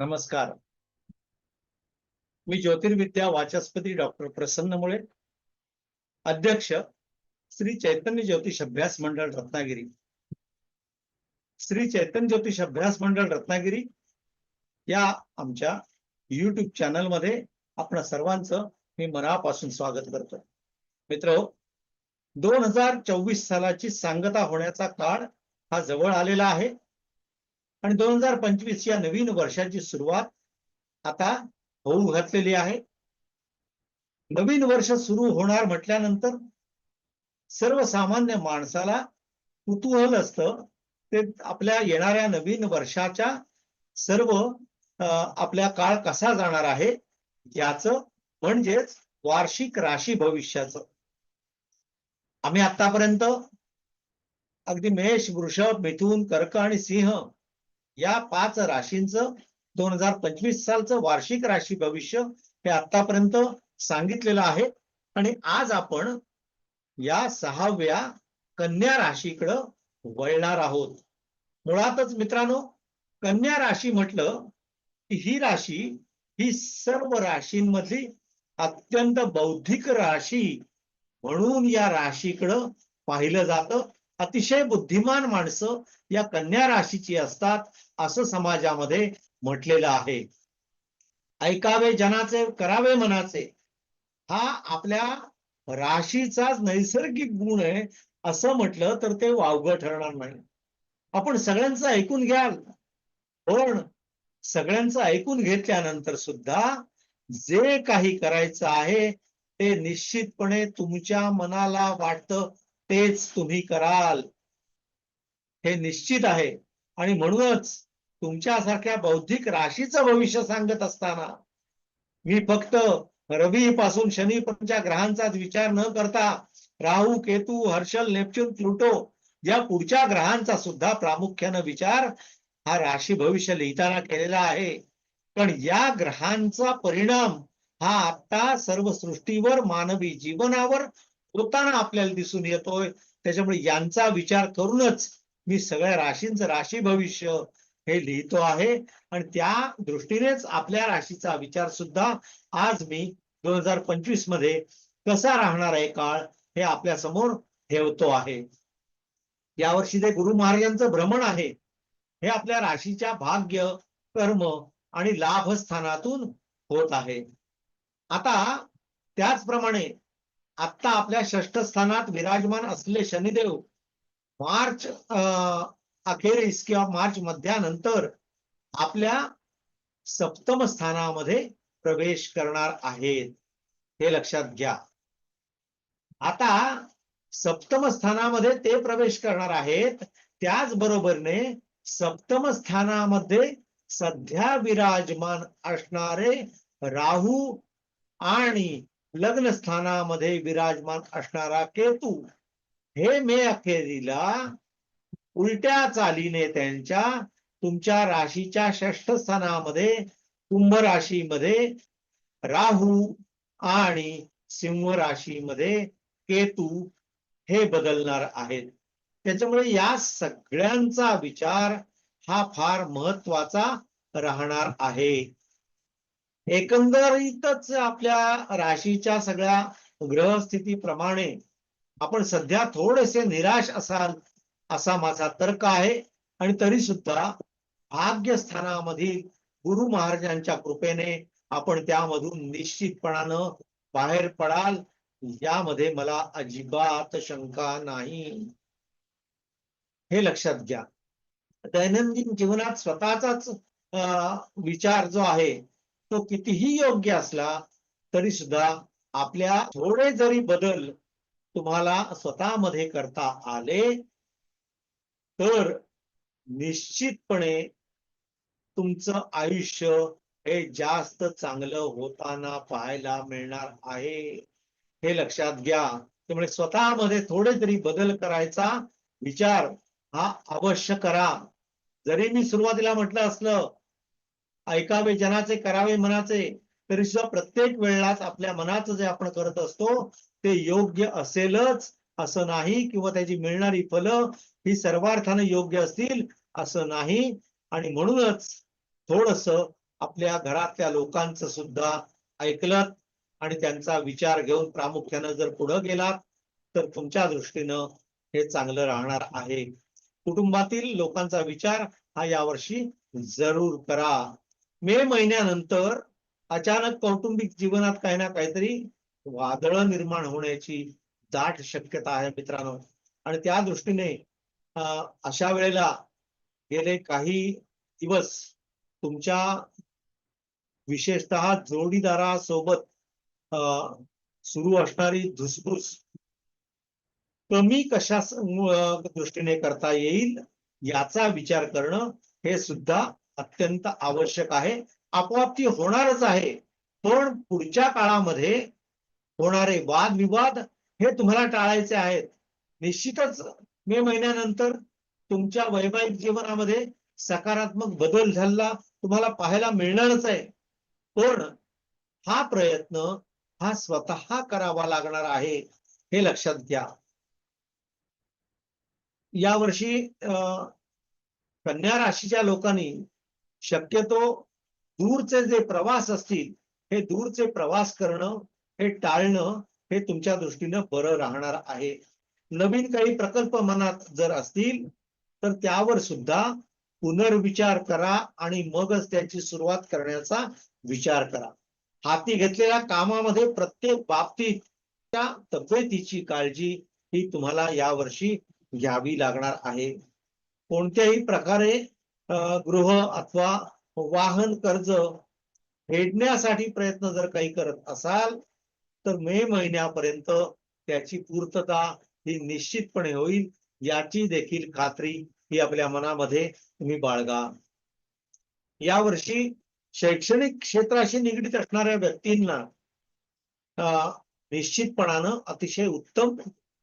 नमस्कार. मी ज्योतिर्विद्या वाचस्पती डॉक्टर प्रसन्न मुळे अध्यक्ष श्री चैतन्य ज्योतिष अभ्यास मंडळ रत्नागिरी. श्री चैतन्य ज्योतिष अभ्यास मंडळ रत्नागिरी या आमच्या युट्यूब चॅनलमध्ये मध्ये सर्वांचं मी मनापासून स्वागत करतो. मित्र दोन हजार चोवीस सालाची सांगता होण्याचा काळ हा जवळ आलेला आहे. आणि दोन हजार पंचवीस या नवीन वर्षाची सुरुवात आता होऊ घातलेली आहे. नवीन वर्ष सुरू होणार म्हटल्यानंतर सर्वसामान्य माणसाला कुतूहल असतं. ते आपल्या येणाऱ्या नवीन वर्षाच्या सर्व अं, आपल्या काळ कसा जाणार आहे याच म्हणजेच वार्षिक राशी भविष्याचं. आम्ही आतापर्यंत अगदी मेष वृषभ मिथून कर्क आणि सिंह या पाच राशींचं दोन हजार पंचवीस सालचं वार्षिक राशी भविष्य हे आतापर्यंत सांगितलेलं आहे. आणि आज आपण या सहाव्या कन्या राशीकडं वळणार आहोत. मुळातच मित्रांनो कन्या राशी म्हटलं की ही राशी ही सर्व राशींमधली अत्यंत बौद्धिक राशी म्हणून या राशीकडं पाहिलं जातं. अतिशय बुद्धिमान माणसं या कन्या राशीची असतात असं समाजामध्ये म्हटलेलं आहे. ऐकावे जनाचे करावे मनाचे. हा आपल्या राशीचाच नैसर्गिक गुण आहे असं म्हटलं तर ते वावगं ठरणार नाही. आपण सगळ्यांचं ऐकून घ्याल. पण सगळ्यांचं ऐकून घेतल्यानंतर सुद्धा जे काही करायचं आहे ते निश्चितपणे तुमच्या मनाला वाटतं. तेच तुम्ही कराल. हे निश्चित आहे. आणि म्हणूनच तुमच्यासारख्या बौद्धिक राशीचं भविष्य सांगत असताना मी फक्त रवी पासून शनीच्या ग्रहांचाच विचार न करता राहू केतू हर्षल नेपच्यून प्लुटो या पुढच्या ग्रहांचा सुद्धा प्रामुख्यानं विचार हा राशी भविष्य लिहिताना केलेला आहे. पण या ग्रहांचा परिणाम हा आता सर्व सृष्टीवर मानवी जीवनावर होताना आपल्याला दिसून येतोय. त्याच्यामुळे यांचा विचार करूनच मी सगळ्या राशींचं राशी भविष्य हे लिहितो आहे. आणि त्या दृष्टीनेच आपल्या राशीचा विचार सुद्धा आज मी दोन हजार पंचवीसमध्ये कसा राहणार आहे काळ हे आपल्यासमोर ठेवतो आहे. यावर्षी जे गुरु महाराजांचं भ्रमण आहे हे आपल्या राशीच्या भाग्य कर्म आणि लाभस्थानातून होत आहे. आता त्याचप्रमाणे आता आपल्या षष्ठ स्थानात विराजमान असलेले शनिदेव मार्च अं, अखेरीस किंवा मार्च मध्यानंतर आपल्या सप्तम स्थानामध्ये प्रवेश करणार आहेत. हे लक्षात घ्या. आता सप्तम स्थानामध्ये ते प्रवेश करणार आहेत. त्याचबरोबरने सप्तम स्थानामध्ये सध्या विराजमान असणारे राहू आणि लग्न स्थानामध्ये विराजमान असणारा केतू हे मे अखेरीला उलट्या चालीने त्यांच्या तुमच्या राशीच्या षष्ठ स्थानामध्ये कुंभ राशीमध्ये राहू आणि सिंह राशीमध्ये केतू हे बदलणार आहेत. त्याच्यामुळे या सगळ्यांचा विचार हा फार महत्त्वाचा राहणार आहे. एकंदरीतच आपल्या राशीच्या सगळ्या ग्रहस्थितीप्रमाणे आपण सध्या थोडेसे निराश असाल असा माझा तर्क आहे. आणि तरी सुद्धा भाग्यस्थानामधील गुरु महाराजांच्या कृपेने आपण त्यामधून निश्चितपणानं बाहेर पडाल यामध्ये मला अजिबात शंका नाही. हे लक्षात घ्या. दैनंदिन जीवनात स्वतःचाच अं, विचार जो आहे तो कितीही योग्य असला तरी सुद्धा आपल्या थोडे जरी बदल तुम्हाला स्वतःमध्ये करता आले तर निश्चितपणे तुमचं आयुष्य हे जास्त चांगलं होताना पाहायला मिळणार आहे. हे लक्षात घ्या. त्यामुळे स्वतःमध्ये थोडे तरी बदल करायचा विचार हा अवश्य करा. जरी मी सुरुवातीला म्हटलं असलं ऐकावे जनाचे करावे मनाचे. तरी सुद्धा प्रत्येक वेळेलाच आपल्या मनाचं जे आपण करत असतो ते योग्य असेलच असं नाही. किंवा त्याची मिळणारी फलं ही सर्वार्थाने योग्य असतील असं नाही. आणि म्हणूनच थोडस आपल्या घरातल्या लोकांचं सुद्धा ऐकलं आणि त्यांचा विचार घेऊन प्रामुख्यानं जर पुढे गेलात तर तुमच्या दृष्टीनं हे चांगलं राहणार आहे. कुटुंबातील लोकांचा विचार हा यावर्षी जरूर करा. मे महिन्यानंतर अचानक कौटुंबिक जीवनात काही ना काहीतरी वादळ निर्माण होण्याची दाट शक्यता आहे मित्रांनो. आणि त्या दृष्टीने अशा वेळेला गेले काही दिवस तुमच्या विशेषतः जोडीदारासोबत अं, सुरू असणारी धुसफूस कमी कशा दृष्टीने करता येईल याचा विचार करणं हे सुद्धा अत्यंत आवश्यक आहे. आपोआप ती होणारच आहे. पण पुढच्या काळामध्ये होणारे वादविवाद हे तुम्हाला टाळायचे आहेत. निश्चितच मे महिन्यानंतर तुमच्या वैवाहिक जीवनामध्ये सकारात्मक बदल झाला तुम्हाला पाहायला मिळणारच आहे. पण हा प्रयत्न हा स्वतः करावा लागणार आहे हे लक्षात घ्या. यावर्षी अं, कन्या राशीच्या लोकांनी शक्यतो दूरचे जे प्रवास असतील हे दूरचे प्रवास करणं हे टाळणं हे तुमच्या दृष्टीनं बरं राहणार आहे. नवीन काही प्रकल्प मनात जर असतील तर त्यावर सुद्धा पुनर्विचार करा आणि मगच त्याची सुरुवात करण्याचा विचार करा. हाती घेतलेल्या कामामध्ये प्रत्येक बाबतीत त्या तब्येतीची काळजी ही तुम्हाला यावर्षी घ्यावी लागणार आहे. कोणत्याही प्रकारे गृह अथवा वाहन कर्ज फेडण्यासाठी प्रयत्न जर काही करत असाल तर मे महिन्यापर्यंत त्याची पूर्तता ही निश्चितपणे होईल. याची देखील खात्री ही आपल्या मनामध्ये तुम्ही बाळगा. यावर्षी शैक्षणिक क्षेत्राशी निगडीत असणाऱ्या व्यक्तींना अं, निश्चितपणानं अतिशय उत्तम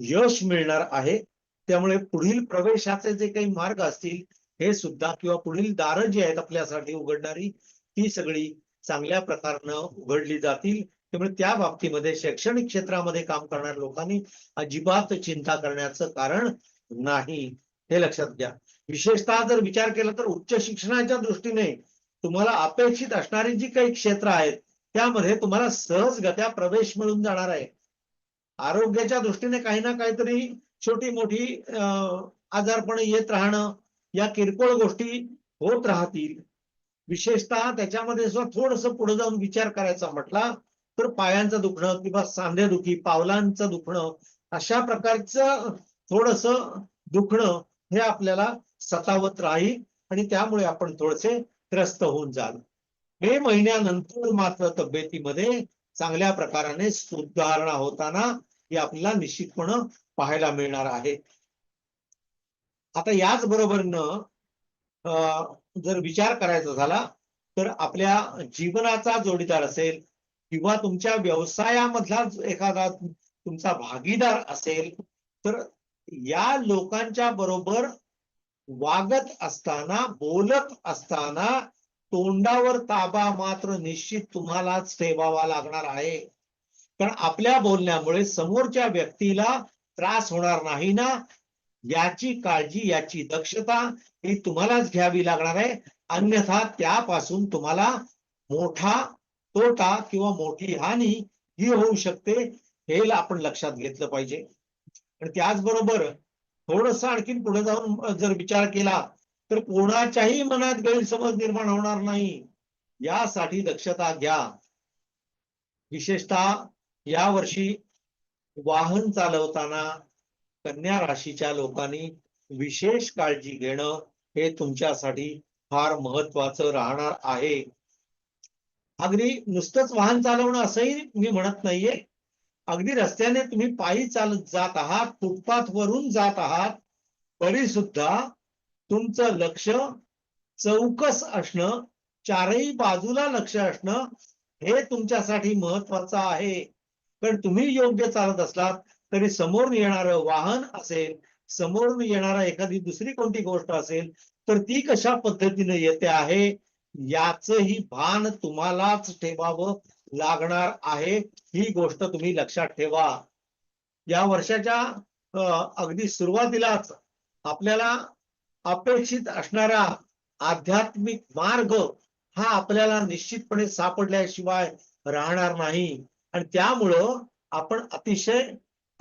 यश मिळणार आहे. त्यामुळे पुढील प्रवेशाचे जे काही मार्ग असतील हे सुद्धा किंवा पुढील दारं जी आहेत आपल्यासाठी उघडणारी ती सगळी चांगल्या प्रकारनं उघडली जातील. त्यामुळे त्या बाबतीमध्ये शैक्षणिक क्षेत्रामध्ये काम करणाऱ्या लोकांनी अजिबात चिंता करण्याचं कारण नाही. हे लक्षात घ्या. विशेषतः जर विचार केला तर उच्च शिक्षणाच्या दृष्टीने तुम्हाला अपेक्षित असणारी जी काही क्षेत्र आहेत त्यामध्ये तुम्हाला सहजगत्या प्रवेश मिळून जाणार आहे. आरोग्याच्या दृष्टीने काही ना काहीतरी छोटी मोठी अं, आजारपणे येत राहणं या किरकोळ गोष्टी होत राहतील. विशेषतः त्याच्यामध्ये सुद्धा थोडस पुढे जाऊन विचार करायचा म्हटला तर पायांचं दुखणं किंवा सांधेदुखी पावलांचं दुखणं अशा प्रकारचं थोडस दुखणं हे आपल्याला सतावत राहील आणि त्यामुळे आपण थोडेसे त्रस्त होऊन जाल. मे महिन्यानंतर मात्र तब्येतीमध्ये चांगल्या प्रकाराने सुधारणा होताना हे आपल्याला निश्चितपणे पाहायला मिळणार आहे. आता याच बरोबरनं जर विचार करायचा झाला तर आपल्या जीवनाचा जोडीदार असेल किंवा तुमच्या व्यवसायामधला एखादा तुमचा भागीदार असेल तर या लोकांच्या बरोबर वागत असताना बोलत असताना तोंडावर ताबा मात्र निश्चित तुम्हालाच ठेवावा लागणार आहे. कारण आपल्या बोलण्यामुळे समोरच्या व्यक्तीला त्रास होणार नाही ना याची काळजी याची दक्षता ही तुम्हालाच घ्यावी लागणार आहे. अन्यथा त्यापासून तुम्हाला मोठा तोटा किंवा मोठी हानी ही होऊ शकते हे आपण लक्षात घेतलं पाहिजे. आणि त्याचबरोबर थोडस आणखीन पुढे जाऊन जर विचार केला तर कोणाच्याही मनात गैरसमज निर्माण होणार नाही. यासाठी दक्षता घ्या. विशेषतः यावर्षी वाहन चालवताना कन्या राशीच्या लोकांनी विशेष काळजी घेणं हे तुमच्यासाठी फार महत्वाचं राहणार आहे. अगदी नुसतंच वाहन चालवणं असंही मी म्हणत नाहीये. अगदी रस्त्याने तुम्ही पायी चालत जात आहात फुटपाथ वरून जात आहात तरी सुद्धा तुमचं लक्ष चौकस असणं चारही बाजूला लक्ष असणं हे तुमच्यासाठी महत्वाचं आहे. कारण तुम्ही योग्य चालत असलात तरी समोरून येणारं वाहन असेल समोरून येणारा एखादी दुसरी कोणती गोष्ट असेल तर ती कशा पद्धतीने येते आहे याचही भान तुम्हालाच ठेवावं लागणार आहे. ही गोष्ट तुम्ही लक्षात ठेवा. या वर्षाच्या अगदी सुरुवातीलाच आपल्याला अपेक्षित असणारा आध्यात्मिक मार्ग हा आपल्याला निश्चितपणे सापडल्याशिवाय राहणार नाही. आणि त्यामुळं आपण अतिशय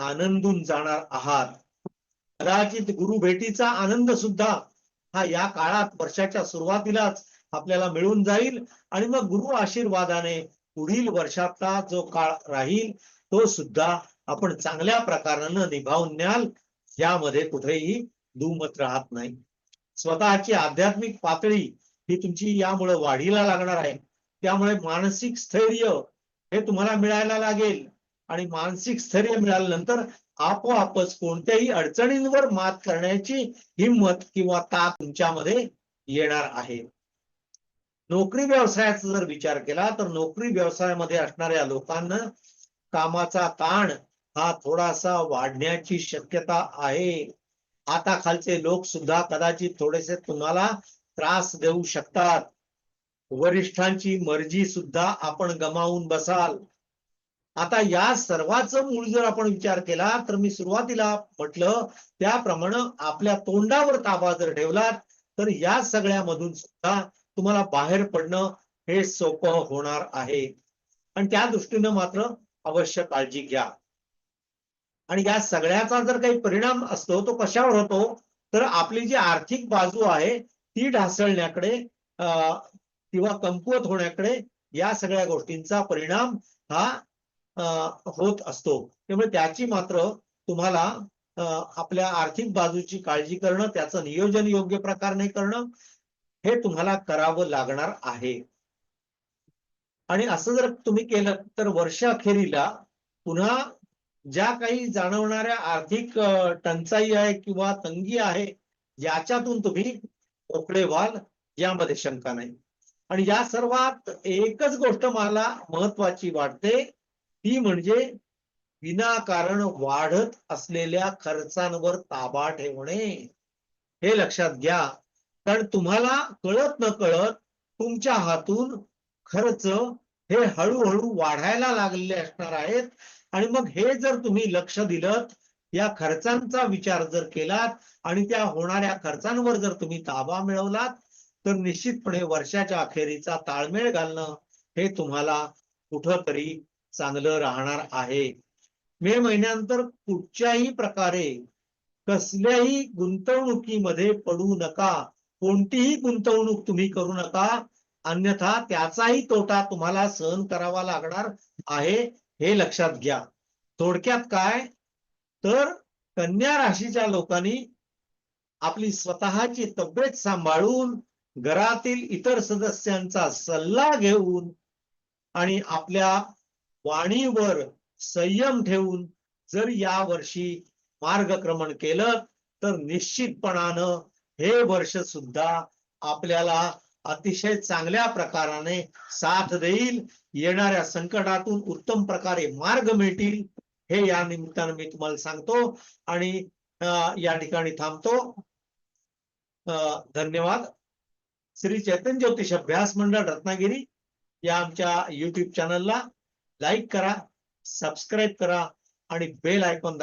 आनंदून जाणार आहात. कदाचित गुरु भेटीचा आनंद सुद्धा हा या काळात वर्षाच्या सुरुवातीलाच आपल्याला मिळून जाईल. आणि मग गुरु आशीर्वादाने पुढील वर्षातला जो काळ राहील तो सुद्धा आपण चांगल्या प्रकारानं निभावून न्याल. यामध्ये कुठेही दुमत राहत नाही. स्वतःची आध्यात्मिक पातळी ही तुमची यामुळे वाढीला लागणार आहे. त्यामुळे मानसिक स्थैर्य हे तुम्हाला मिळायला लागेल. आणि मानसिक स्थैर्य मिळाल्यानंतर आपोआपच कोणत्याही अडचणींवर मात करण्याची हिंमत किंवा ताक तुमच्यामध्ये येणार आहे. नोकरी व्यवसायाचा जर विचार केला तर नोकरी व्यवसायामध्ये असणाऱ्या लोकांना कामाचा ताण हा थोडासा वाढण्याची शक्यता आहे. आता खालचे लोक सुद्धा कदाचित थोडेसे तुम्हाला त्रास देऊ शकतात. वरिष्ठांची मर्जी सुद्धा आपण गमावून बसाल. आता या सर्वाचा मूळ जर आपण विचार केला तर मी सुरुवातीला म्हटलं त्याप्रमाणे आपल्या तोंडावर ताबा जर ठेवलात तर या सगळ्यामधून सुद्धा तुम्हाला बाहेर पडणं हे सोपं होणार आहे. आणि त्या दृष्टीनं मात्र अवश्य काळजी घ्या. आणि या सगळ्याचा जर काही परिणाम असतो तो कशावर होतो तर आपली जी आर्थिक बाजू आहे ती ढासळण्याकडे अं, किंवा कमकुवत होण्याकडे या सगळ्या गोष्टींचा परिणाम हा होत असतो. त्यामुळे त्याची मात्र तुम्हाला आपल्या आर्थिक बाजूची काळजी करणं त्याचं नियोजन योग्य प्रकारे करणं हे तुम्हाला करावं लागणार आहे. आणि असं जर तुम्ही केलं तर वर्ष अखेरीला पुन्हा ज्या काही जाणवणाऱ्या आर्थिक टंचाई आहे किंवा तंगी आहे याच्यातून तुम्ही मोकळे व्हाल यामध्ये शंका नाही. आणि या सर्वात एकच गोष्ट मला महत्वाची वाटते ती म्हणजे विनाकारण वाढत असलेल्या खर्चांवर ताबा ठेवणे. हे लक्षात घ्या. कारण तुम्हाला कळत न कळत तुमच्या हातून खर्च हे हळूहळू वाढायला लागलेले असणार आहेत. आणि मग हे जर तुम्ही लक्ष दिलं या खर्चांचा विचार जर केलात आणि त्या होणाऱ्या खर्चांवर जर तुम्ही ताबा मिळवलात तर निश्चितपणे वर्षाच्या अखेरीचा ताळमेळ घालणं हे तुम्हाला कुठंतरी चांगलं राहणार आहे. मे महिन्यानंतर कुठच्याही प्रकारे कसल्याही गुंतवणुकीमध्ये पडू नका. कोणतीही गुंतवणूक तुम्ही करू नका. अन्यथा त्याचाही तोटा तुम्हाला सहन करावा लागणार आहे हे लक्षात घ्या. थोडक्यात काय? तर कन्या राशीच्या लोकांनी आपली स्वतःची तब्येत सांभाळून घरातील इतर सदस्यांचा सल्ला घेऊन आणि आपल्या वाणीवर संयम ठेवून जर या वर्षी मार्गक्रमण केलं तर निश्चितपणानं हे वर्ष सुद्धा आपल्याला अतिशय चांगल्या प्रकाराने साथ देईल. येणाऱ्या संकटातून उत्तम प्रकारे मार्ग मिळतील हे या निमित्तानं मी तुम्हाला सांगतो आणि या ठिकाणी थांबतो. अं, धन्यवाद. श्री चैतन्य ज्योतिष अभ्यास मंडळ रत्नागिरी या आमच्या युट्यूब चॅनलला लाईक करा सबस्क्राईब करा आणि बेल आयकॉन